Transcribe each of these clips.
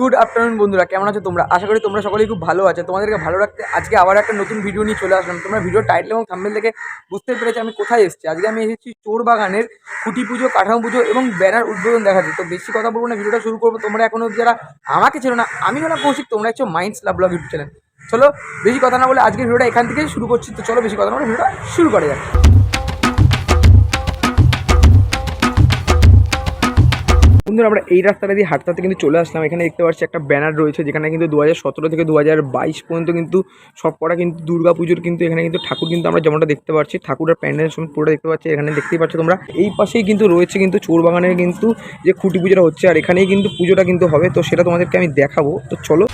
Good afternoon বন্ধুরা, কেমন আছো তোমরা? আশা করি তোমরা সকলেই খুব ভালো আছো। তোমাদেরকে ভালো রাখতে আজকে আবার একটা নতুন ভিডিও নিয়ে চলে আসলাম। তোমরা ভিডিও টাইটেল এবং থাম্বেল দেখে বুঝতে পেরেছি আমি কোথায় এসেছি। আজকে আমি এসেছি চোর বাগানের খুঁটি পুজো, কাঠামো পুজো এবং ব্যানার উদ্বোধন দেখাতে। তো বেশি কথা বলব না ভিডিওটা শুরু করব। তোমরা এখনও অবধি যারা আমাকে ছিল না, আমি হলাম কৌশিক, তোমরা হচ্ছে মাইন্ডস লাভ ব্লগ ইউটিউব চলো, বেশি কথা না বলে আজকের ভিডিওটা এখান থেকেই শুরু করছি। তো চলো, বেশি কথা না বলে ভিডিওটা শুরু করা যাক। বন্ধুরা, আমরা এই রাস্তাটা দিয়ে হাঁটতে কিন্তু চলে আসলাম। এখানে দেখতে পাচ্ছি একটা ব্যানার রয়েছে, যেখানে কিন্তু দু থেকে দু পর্যন্ত কিন্তু সব কটা কিন্তু দুর্গা পুজোর কিন্তু এখানে কিন্তু ঠাকুর কিন্তু আমরা যেমনটা দেখতে পাচ্ছি, ঠাকুরের প্যান্ডেলের সময় পুরোটা দেখতে পাচ্ছি। এখানে দেখতেই পাচ্ছ তোমরা, এই পাশেই কিন্তু রয়েছে কিন্তু চোর বাগানের কিন্তু যে খুঁটি পুজোটা হচ্ছে, আর এখানেই কিন্তু পুজোটা কিন্তু হবে। তো সেটা তোমাদেরকে আমি দেখাবো। তো চলো।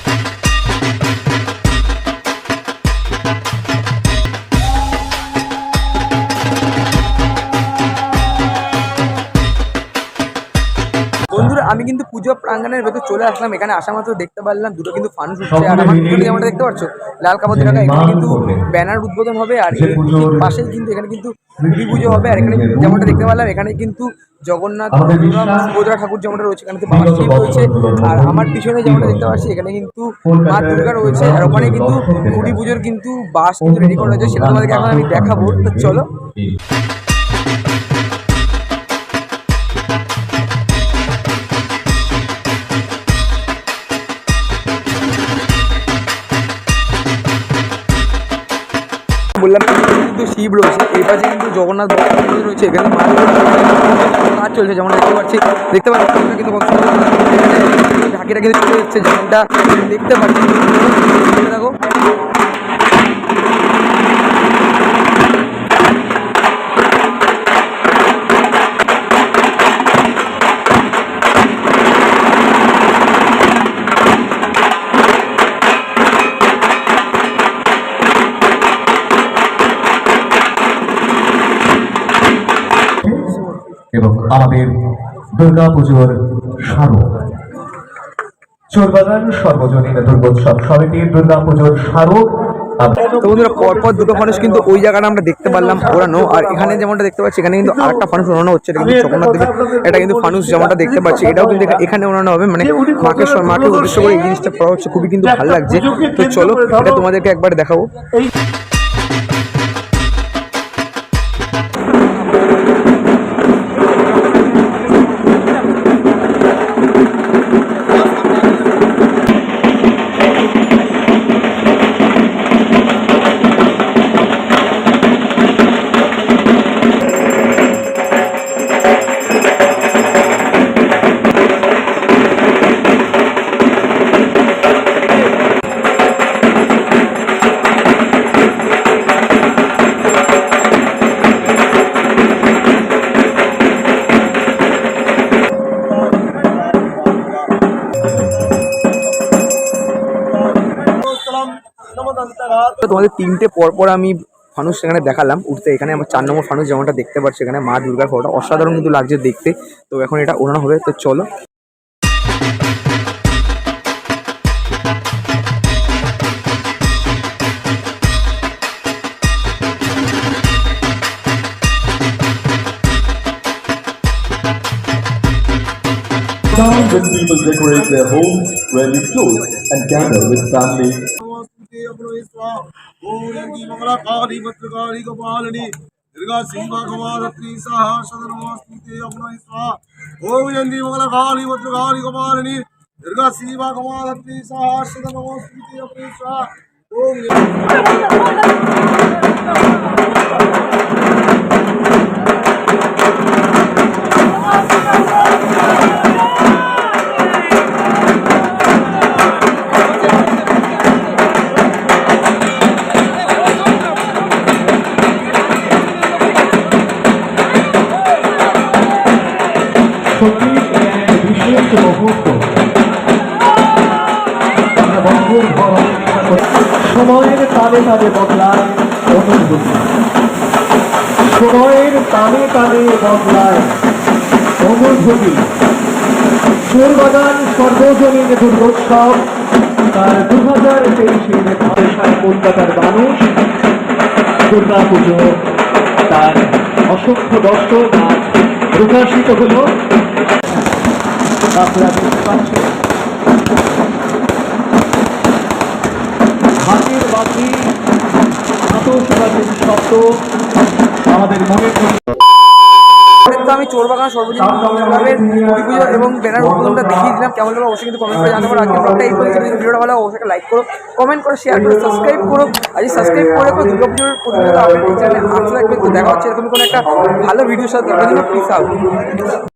আমি কিন্তু পুজো প্রাঙ্গণের ভেতর চলে আসলাম এখানে আসা মাত্র দেখতে পারলাম দুটো কিন্তু ফানুস উঠছে আর আমার পিছনে যেমনটা দেখতে পাচ্ছ লাল কাপড় দেখা এখানে কিন্তু ব্যানার উদ্বোধন হবে আর পাশেই কিন্তু এখানে কিন্তু দেবী পুজো হবে আর এখানে যেমনটা দেখতে পারলাম এখানে কিন্তু জগন্নাথ দুর্গা, সুভদ্রা ঠাকুর যেমনটা রয়েছে এখানে কিন্তু বাবা শিব রয়েছে আর আমার পিছনে যেমনটা দেখতে পাচ্ছি এখানে কিন্তু মা দুর্গা রয়েছে আর ওখানে কিন্তু কুড়ি পুজোর কিন্তু বাস কিন্তু রেডি করা রয়েছে সেটা তোমাদেরকে এখন আমি দেখাবো তো চলো। বললাম কিন্তু শিব রয়েছে। এই পাশে কিন্তু জগন্নাথ মন্দির রয়েছে। এখানে কাজ চলছে, যেমন দেখতে পাচ্ছি। দেখতে পাচ্ছি কিন্তু ঢাকিটা কিন্তু চলে যাচ্ছে যেমনটা দেখতে পাচ্ছি। দেখো এবং আমাদের দুর্গা পুজোর স্মারক চোরবাগান সর্বজনীন দুর্গোৎসব সমিতির দুর্গা পুজোর স্মারক পরপর দুটো ফানুস কিন্তু ওই জায়গাটা আমরা দেখতে পারলাম ওড়ানো আর এখানে যেমনটা দেখতে পাচ্ছি, এখানে কিন্তু আরেকটা ফানুস ওড়ানো হচ্ছে, এটা কিন্তু জগন্নাথ দেবের, এটা কিন্তু ফানুস যেমনটা দেখতে পাচ্ছি, এটাও কিন্তু এখানে ওড়ানো হবে মানে মাকে মাকে উদ্দেশ্য করে এই জিনিসটা করা হচ্ছে, খুবই কিন্তু ভালো লাগছে। তো চলো, এটা তোমাদেরকে একবার দেখাবো। তোমাদের তিনটে পরপর আমি ফানুস সেখানে দেখালাম। উঠতে এখানে আমার চার নম্বর ফানুস যেমনটা দেখতে পাচ্ছি এখানে মা দুর্গার ফটোটা অসাধারণ কিন্তু লাগছে দেখতে। তো এখন এটা ওড়ানো হবে। তো চলো। Time when people decorate their homes, wear new clothes, and gather with family. Kali Bhadrakali गोपालिनी Durga Sinha कमालत्री सहा सदन नमस्ते अपनो ईश्वा ओम यंगी मंगला काली भद्रकाली गोपालिनी दुर्गा सिंहा कमालत्री सहा सदन नमस्ते अपनो ईश्वा ओम সময়ের তালে তালে বদলায় অনুভূতি সময়ের তালে তালে বদলায় অনুভূতি চোরবাগান সর্বজনীন দুর্গোৎসব, তার দু হাজার তেইশের কলকাতার মানুষ দুর্গা পুজো তার অসংখ্য দর্শক আজ প্রকাশিত হলো। আপনারা পাচ্ছেন পাখি আতসবাজির শব্দ আমাদের মধ্যে তো আমি চোরবাগান সর্বজনীন ক্লাবের পুজো এবং ব্যানার উদ্বোধনটা দেখিয়ে দিলাম। কেমন লাগল অবশ্যই কিন্তু কমেন্ট করে জানাতে পারো। আজকে ব্লগটা এই পর্যন্ত। যদি ভিডিওটা ভালো অবশ্যই লাইক করো। কমেন্ট করো শেয়ার করো সাবস্ক্রাইব করো। আর যদি সাবস্ক্রাইব করে করো দুর্গা পুজোর প্রতিনিয়ত আপডেট এই চ্যানেলে আসতে থাকবে। তো দেখা হচ্ছে এরকম কোনো একটা ভালো ভিডিওর সাথে। Please out